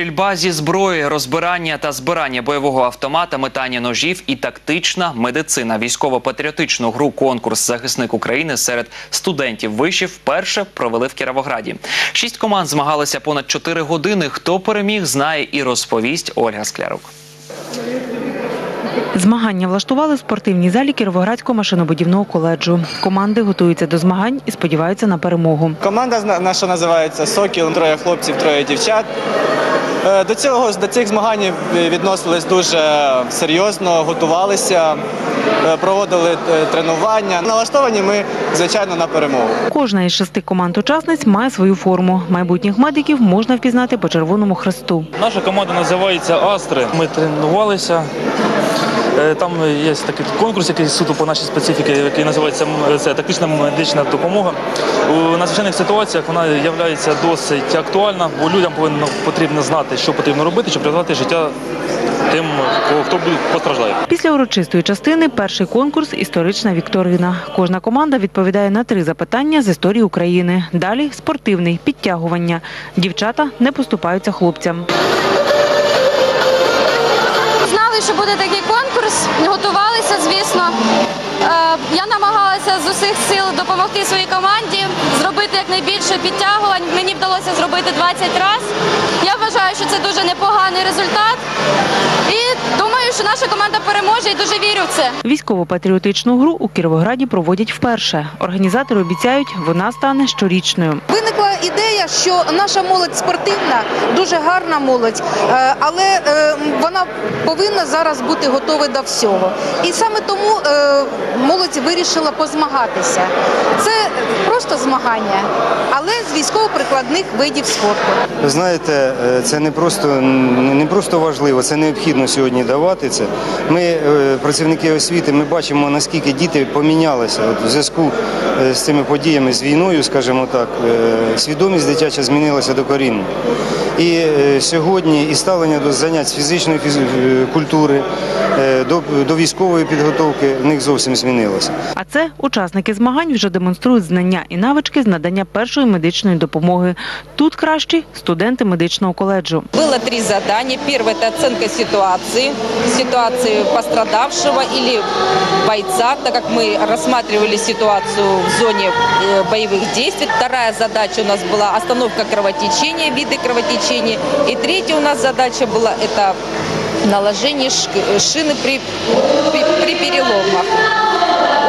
Стрільба зі зброї, розбирання та збирання бойового автомата, метання ножів і тактична медицина. Військово-патріотичну гру конкурс Захисник України серед студентів вишів вперше провели в Кіровограді. Шість команд змагалися понад чотири години. Хто переміг, знає і розповість Ольга Склярук. Змагання влаштували в спортивній залі Кіровоградського машинобудівного коледжу. Команди готуються до змагань і сподіваються на перемогу. Команда наша називається Сокіл, троє хлопців, троє дівчат. Е, До цього до цих змагань відносились дуже серйозно, готувалися, е, проводили е, тренування. Налаштовані ми, звичайно, на перемогу. Кожна із шести команд-учасниць має свою форму. Майбутніх медиків можна впізнати по червоному хресту. Наша команда називається Астри. Ми тренувалися. Е, Там є такий конкурс, який суто по нашій специфіці, який називається це тактична медична допомога. У надзвичайних ситуаціях вона є досить актуальна, бо людям повинно потрібно знати, що потрібно робити, щоб рятувати життя тим, хто буде- постраждає. Після урочистої частини перший конкурс історична вікторина. Кожна команда відповідає на три запитання з історії України. Далі спортивний підтягування. Дівчата не поступаються хлопцям. Знали, що буде такий конкурс, готувалися, звісно. Е, Я намагалася з усіх сил допомогти своїй команді, зробити якнайбільше підтягувань. Мені вдалося зробити 20 разів. Я вважаю, що це дуже непоганий результат. І думаю, що наша команда переможе і дуже вірю в це. Військово-патріотичну гру у Кіровограді проводять вперше. Організатори обіцяють, вона стане щорічною. Виникла ідея, що наша молодь спортивна, дуже гарна молодь, е, але е, вона повинна зараз бути готова до всього. І саме тому е, молодь вирішила позмагатися. Це просто змагання, але з військово-прикладних видів спорту. Знаєте, це не просто не просто важливо, це необхідно сьогодні давати це. Ми, е, працівники освіти, ми бачимо наскільки діти помінялися От в зв'язку е, з цими подіями, з війною, скажімо так, е, свідомість дитяча змінилася докорінно. І е, сьогодні і ставлення до занять з фізичної фіз- е, культури, е, до, до військової підготовки в них зовсім змінилося. А це учасники змагань вже демонструють знання і навички з надання першої медичної допомоги. Тут кращі студенти медичного коледжу. Было три задания. Первое – это оценка ситуации, ситуации пострадавшего или бойца, так как мы рассматривали ситуацию в зоне э, боевых действий. Вторая задача у нас была остановка кровотечения, виды кровотечения. И третья у нас задача была – это наложение ш- шины при, при, при переломах.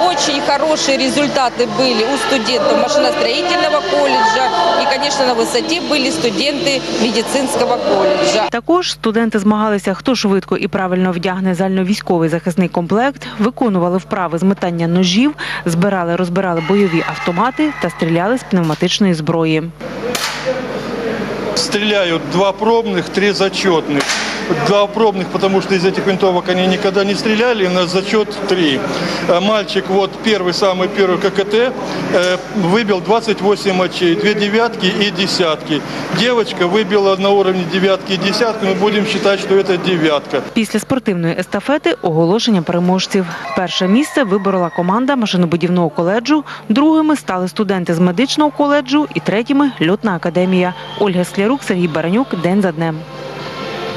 Очень хорошие результаты были у студентов машиностроительного колледжа и, конечно, на высоте были студенты медицинского колледжа. Також студенти змагалися, хто швидко і правильно вдягне загальновійськовий захисний комплект, виконували вправи з метання ножів, збирали, розбирали бойові автомати та стріляли з пневматичної зброї. стреляют два пробных, три зачетных Два пробных, потому что из этих винтовок они никогда не стреляли, на зачет три. А Мальчик, вот первый, самый первый ККТ, э, выбил 28 очей, две девятки и десятки. Девочка выбила на уровне девятки и десятки, мы будем считать, что это девятка. Після спортивної естафети оголошення переможців. Перше місце виборола команда машинобудівного коледжу, другими стали студенти з медичного коледжу і третіми льотна академія. Ольга Склярук, Сергій Баранюк. День за днем.